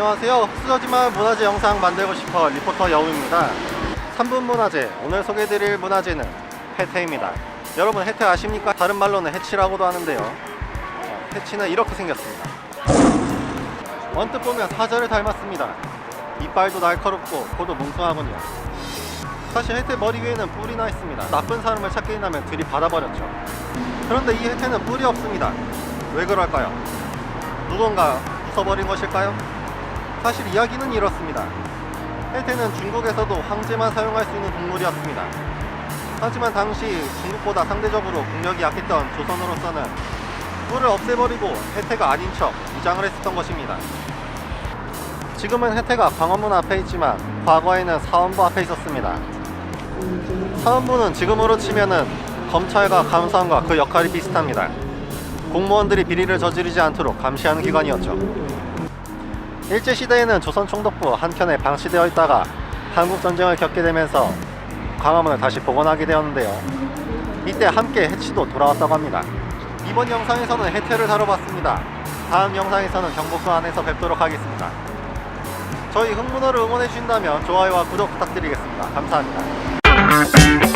안녕하세요. 흡수저지만 문화재 영상 만들고 싶어 리포터 여우입니다. 3분 문화재, 오늘 소개해드릴 문화재는 해태입니다. 여러분 해태 아십니까? 다른 말로는 해치라고도 하는데요. 어, 해치는 이렇게 생겼습니다. 언뜻 보면 사자를 닮았습니다. 이빨도 날카롭고 코도 뭉퉁하군요. 사실 해태 머리 위에는 뿔이 나 있습니다. 나쁜 사람을 찾게 된다면 들이받아버렸죠. 그런데 이 해태는 뿔이 없습니다. 왜 그럴까요? 누군가 부숴버린 것일까요? 사실 이야기는 이렇습니다. 해태는 중국에서도 황제만 사용할 수 있는 동물이었습니다. 하지만 당시 중국보다 상대적으로 국력이 약했던 조선으로서는 뿔을 없애버리고 해태가 아닌 척 무장을 했었던 것입니다. 지금은 해태가 광화문 앞에 있지만 과거에는 사원부 앞에 있었습니다. 사원부는 지금으로 치면은 검찰과 감사원과 그 역할이 비슷합니다. 공무원들이 비리를 저지르지 않도록 감시하는 기관이었죠. 일제시대에는 조선 총독부 한켠에 방치되어 있다가 한국전쟁을 겪게 되면서 광화문을 다시 복원하게 되었는데요. 이때 함께 해치도 돌아왔다고 합니다. 이번 영상에서는 해태를 다뤄봤습니다. 다음 영상에서는 경복궁 안에서 뵙도록 하겠습니다. 저희 흥문어를 응원해 주신다면 좋아요와 구독 부탁드리겠습니다. 감사합니다.